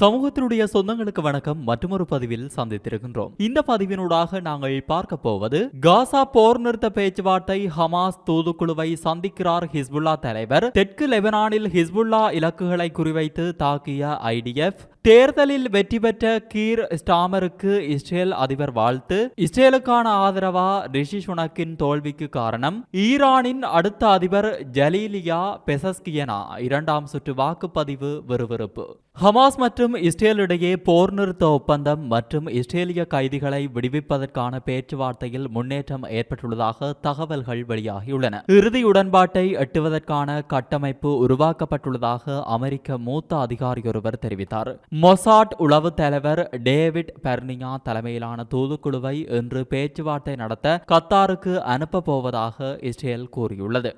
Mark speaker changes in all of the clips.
Speaker 1: சமூகத்தினுடைய சொந்தங்களுக்கு வணக்கம். மற்றொரு பதிவில் சந்தித்திருக்கின்றோம். இந்த பதிவினூடாக நாங்கள் பார்க்க போவது காசா போர் நிறுத்த பேச்சுவார்த்தை ஹமாஸ் தூதுக்குழுவை சந்திக்கிறார் ஹிஸ்புல்லா தலைவர். தெற்கு லெபனானில் ஹிஸ்புல்லா இலக்குகளை குறிவைத்து தாக்கிய ஐடிஎஃப் தேர்தலில் வெற்றி பெற்ற கீர் ஸ்டாமருக்கு இஸ்ரேல் அதிபர் வாழ்த்து. இஸ்ரேலுக்கான ஆதரவா ரிஷி சுனக்கின் தோல்விக்கு காரணம்? ஈரானின் அடுத்த அதிபர் ஜலீலியா பெசஸ்கியனா? இரண்டாம் சுற்று வாக்குப்பதிவு விறுவிறுப்பு. ஹமாஸ் மற்றும் இஸ்ரேல் இடையே போர் நிறுத்த ஒப்பந்தம் மற்றும் இஸ்ரேலிய கைதிகளை விடுவிப்பதற்கான பேச்சுவார்த்தையில் முன்னேற்றம் ஏற்பட்டுள்ளதாக தகவல்கள் வெளியாகியுள்ளன. இறுதி உடன்பாட்டை எட்டுவதற்கான கட்டமைப்பு உருவாக்கப்பட்டுள்ளதாக அமெரிக்க மூத்த அதிகாரியொருவர் தெரிவித்தார். மொசாட் உளவு தலைவர் டேவிட் பெர்னியா தலைமையிலான தூதுக்குழுவை இன்று பேச்சுவார்த்தை நடத்த கத்தாருக்கு அனுப்பப் போவதாக இஸ்ரேல் கூறியுள்ளது.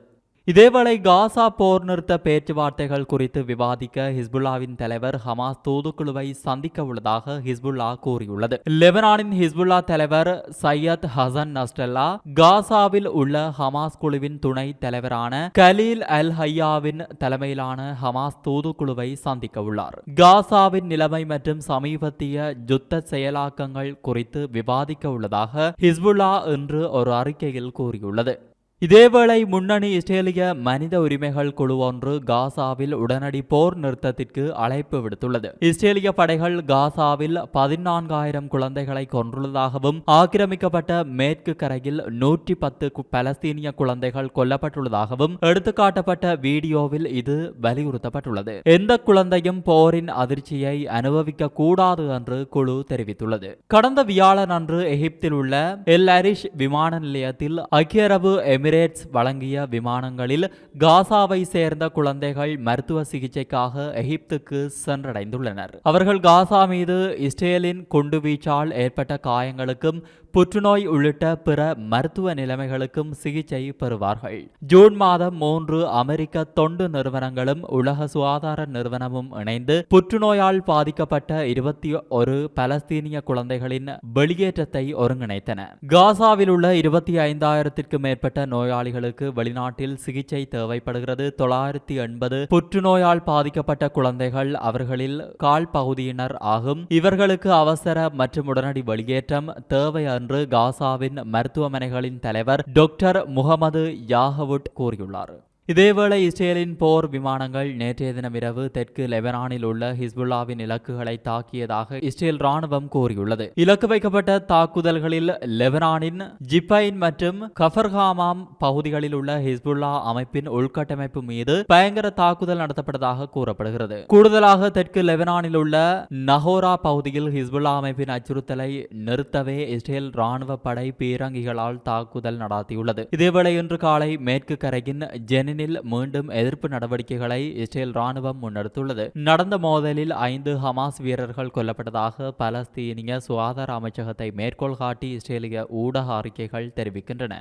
Speaker 1: இதேவேளை காசா போர் நிறுத்த பேச்சுவார்த்தைகள் குறித்து விவாதிக்க ஹிஸ்புல்லாவின் தலைவர் ஹமாஸ் தூதுக்குழுவை சந்திக்க உள்ளதாக ஹிஸ்புல்லா கூறியுள்ளது. லெபனானின் ஹிஸ்புல்லா தலைவர் சையத் ஹசன் நஸ்டல்லா காசாவில் உள்ள ஹமாஸ் குழுவின் துணை தலைவரான கலீல் அல் ஹையாவின் தலைமையிலான ஹமாஸ் தூதுக்குழுவை சந்திக்க உள்ளார். காசாவின் நிலைமை மற்றும் சமீபத்திய யுத்த செயலாக்கங்கள் குறித்து விவாதிக்க உள்ளதாக ஹிஸ்புல்லா இன்று ஒரு அறிக்கையில் கூறியுள்ளது. இதேவேளை முன்னணி இஸ்ரேலிய மனித உரிமைகள் குழு ஒன்று காசாவில் உடனடி போர் நிறுத்தத்திற்கு அழைப்பு விடுத்துள்ளது. இஸ்ரேலிய படைகள் காசாவில் பதினான்காயிரம் குழந்தைகளை கொன்றுள்ளதாகவும் ஆக்கிரமிக்கப்பட்ட மேற்கு கரையில் நூற்றி பத்து பலஸ்தீனிய குழந்தைகள் கொல்லப்பட்டுள்ளதாகவும் எடுத்துக்காட்டப்பட்ட வீடியோவில் இது வலியுறுத்தப்பட்டுள்ளது. எந்த குழந்தையும் போரின் அதிர்ச்சியை அனுபவிக்க கூடாது என்று குழு தெரிவித்துள்ளது. கடந்த வியாழன் அன்று எகிப்தில் உள்ள எல் அரிஷ் விமான நிலையத்தில் ஐக்கிய அரபு எமிரேட்ஸ் வழங்கிய விமானங்களில் காசாவை சேர்ந்த குழந்தைகள் மருத்துவ சிகிச்சைக்காக எகிப்துக்கு சென்றடைந்துள்ளனர். அவர்கள் காசா மீது இஸ்ரேலின் குண்டுவீச்சால் ஏற்பட்ட காயங்களுக்கும் புற்றுநோய் உள்ளிட்ட பிற மருத்துவ நிலைமைகளுக்கும் சிகிச்சை பெறுவார்கள். ஜூன் மாதம் மூன்று அமெரிக்க தொண்டு நிறுவனங்களும் உலக சுகாதார நிறுவனமும் இணைந்து புற்றுநோயால் பாதிக்கப்பட்ட இருபத்தி ஒரு பலஸ்தீனிய குழந்தைகளின் வெளியேற்றத்தை ஒருங்கிணைத்தன. காசாவில் உள்ள இருபத்தி ஐந்தாயிரத்திற்கு மேற்பட்ட நோயாளிகளுக்கு வெளிநாட்டில் சிகிச்சை தேவைப்படுகிறது. தொள்ளாயிரத்தி எண்பது புற்றுநோயால் பாதிக்கப்பட்ட குழந்தைகள் அவர்களில் கால் பகுதியினர் ஆகும். இவர்களுக்கு அவசர மற்றும் உடனடி வெளியேற்றம் தேவை என்று காசாவின் மருத்துவமனைகளின் தலைவர் டாக்டர் முகமது யாகவுட் கூறியுள்ளார். இதேவேளை இஸ்ரேலின் போர் விமானங்கள் நேற்றைய தினம் இரவு தெற்கு லெபனானில் உள்ள ஹிஸ்புல்லாவின் இலக்குகளை தாக்கியதாக இஸ்ரேல் ராணுவம் கூறியுள்ளது. இலக்கு வைக்கப்பட்ட தாக்குதல்களில் லெபனானின் ஜிப்பைன் மற்றும் கஃபர்ஹாமாம் பகுதிகளில் உள்ள ஹிஸ்புல்லா அமைப்பின் உள்கட்டமைப்பு மீது பயங்கர தாக்குதல் நடத்தப்பட்டதாக கூறப்படுகிறது. கூடுதலாக தெற்கு லெபனானில் உள்ள நஹோரா பகுதியில் ஹிஸ்புல்லா அமைப்பின் அச்சுறுத்தலை நிறுத்தவே இஸ்ரேல் ராணுவ படை பீரங்கிகளால் தாக்குதல் நடாத்தியுள்ளது. இதேவேளை இன்று காலை மேற்கு கரையின் ஜெனின் ஜெனினில் மீண்டும் எதிர்ப்பு நடவடிக்கைகளை இஸ்ரேல் ராணுவம் முன்னெடுத்துள்ளது. நடந்த மோதலில் ஐந்து ஹமாஸ் வீரர்கள் கொல்லப்பட்டதாக பலஸ்தீனிய சுகாதார அமைச்சகத்தை மேற்கோள் காட்டி இஸ்ரேலிய ஊடக அறிக்கைகள் தெரிவிக்கின்றன.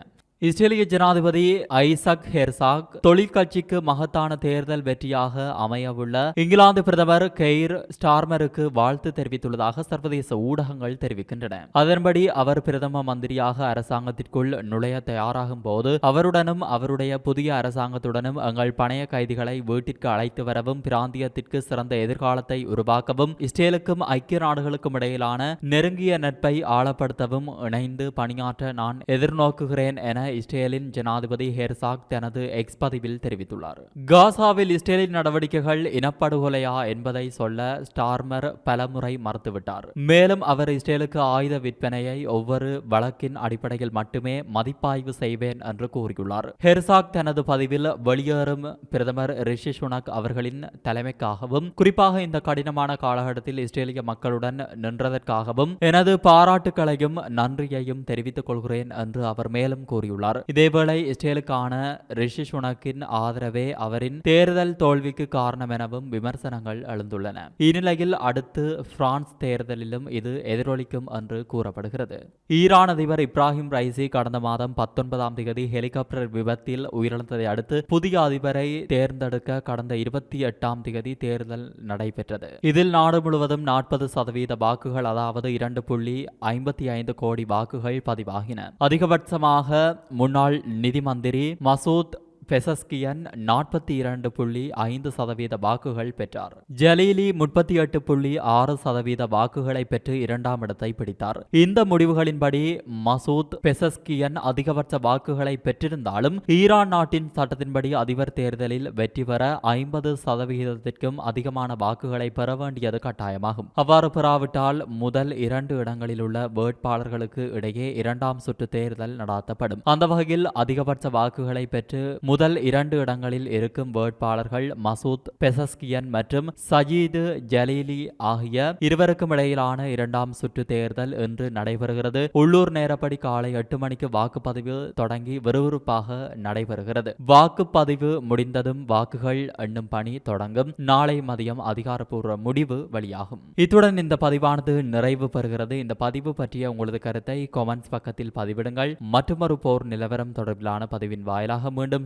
Speaker 1: இஸ்ரேலிய ஜனாதிபதி ஐசக் ஹெர்சாக் தொழிற்கட்சிக்கு மகத்தான தேர்தல் வெற்றியாக அமையவுள்ள இங்கிலாந்து பிரதமர் கெய்ர் ஸ்டார்மருக்கு வாழ்த்து தெரிவித்துள்ளதாக சர்வதேச ஊடகங்கள் தெரிவிக்கின்றன. அதன்படி அவர் பிரதம மந்திரியாக அரசாங்கத்திற்குள் நுழைய தயாராகும் போது அவருடனும் அவருடைய புதிய அரசாங்கத்துடனும் எங்கள் பணைய கைதிகளை வீட்டிற்கு அழைத்து வரவும் பிராந்தியத்திற்கு சிறந்த எதிர்காலத்தை உருவாக்கவும் இஸ்ரேலுக்கும் ஐக்கிய நாடுகளுக்கும் இடையிலான நெருங்கிய நட்பை ஆழப்படுத்தவும் இணைந்து பணியாற்ற நான் எதிர்நோக்குகிறேன் என இஸ்ரேலின் ஜனாதிபதி ஹெர்சாக் தனது எக்ஸ் பதிவில் தெரிவித்துள்ளார். காசாவில் இஸ்ரேலின் நடவடிக்கைகள் இனப்படுகொலையா என்பதை சொல்ல ஸ்டார்மர் பலமுறை மறுத்துவிட்டார். மேலும் அவர் இஸ்ரேலுக்கு ஆயுத விற்பனையை ஒவ்வொரு வழக்கின் அடிப்படையில் மட்டுமே மதிப்பாய்வு செய்வேன் என்று கூறியுள்ளார். ஹெர்சாக் தனது பதிவில் வெளியேறும் பிரதமர் ரிஷி சுனக் அவர்களின் தலைமைக்காகவும் குறிப்பாக இந்த கடினமான காலகட்டத்தில் இஸ்ரேலிய மக்களுடன் நின்றதற்காகவும் எனது பாராட்டுக்களையும் நன்றியையும் தெரிவித்துக் கொள்கிறேன் என்று அவர் மேலும் கூறியுள்ளார். இதேவேளை இஸ்ரேலுக்கான ரிஷி சுனக்கின் ஆதரவே அவரின் தேர்தல் தோல்விக்கு காரணம் எனவும் விமர்சனங்கள் எழுந்துள்ளன. இந்நிலையில் அடுத்து பிரான்ஸ் தேர்தலிலும் இது எதிரொலிக்கும் என்று கூறப்படுகிறது. ஈரான் அதிபர் இப்ராஹிம் ரைசி கடந்த மாதம் பத்தொன்பதாம் தேதி ஹெலிகாப்டர் விபத்தில் உயிரிழந்ததை அடுத்து புதிய அதிபரை தேர்ந்தெடுக்க கடந்த இருபத்தி எட்டாம் தேதி தேர்தல் நடைபெற்றது. இதில் நாடு முழுவதும் நாற்பது சதவீத வாக்குகள் அதாவது இரண்டு புள்ளி ஐம்பத்தி ஐந்து கோடி வாக்குகள் பதிவாகின. அதிகபட்சமாக முன்னாள் நிதி மந்திரி மசூத் பெசஸ்கியன் நாற்பத்தி இரண்டு புள்ளி ஐந்து சதவீத வாக்குகள் பெற்றார். ஜலீலி முப்பத்தி எட்டு புள்ளி ஆறு சதவீத வாக்குகளை பெற்று இரண்டாம் இடத்தை பிடித்தார். இந்த முடிவுகளின்படி மசூத் பெசஸ்கியன் அதிகபட்ச வாக்குகளை பெற்றிருந்தாலும் ஈரான் நாட்டின் சட்டத்தின்படி அதிபர் தேர்தலில் வெற்றி பெற ஐம்பது சதவிகிதத்திற்கும் அதிகமான வாக்குகளை பெற வேண்டியது கட்டாயமாகும். அவ்வாறு பெறாவிட்டால் முதல் இரண்டு இடங்களில் உள்ள வேட்பாளர்களுக்கு இடையே இரண்டாம் சுற்று தேர்தல் நடாத்தப்படும். அந்த வகையில் அதிகபட்ச வாக்குகளை பெற்று முதல் முதல் இரண்டு இடங்களில் இருக்கும் வேட்பாளர்கள் மசூத் பெசஸ்கியன் மற்றும் சஜீது ஜலீலி ஆகிய இருவருக்கும் இடையிலான இரண்டாம் சுற்று தேர்தல் இன்று நடைபெறுகிறது. உள்ளூர் நேரப்படி காலை எட்டு மணிக்கு வாக்குப்பதிவு தொடங்கி விறுவிறுப்பாக நடைபெறுகிறது. வாக்குப்பதிவு முடிந்ததும் வாக்குகள் எண்ணும் பணி தொடங்கும். நாளை மதியம் அதிகாரப்பூர்வ முடிவு வெளியாகும். இத்துடன் இந்த பதிவானது நிறைவு பெறுகிறது. இந்த பதிவு பற்றிய உங்களது கருத்தை கொமெண்ட்ஸ் பக்கத்தில் பதிவிடுங்கள். மற்றொரு போர் நிலவரம் தொடர்பிலான பதிவின் வாயிலாக மீண்டும்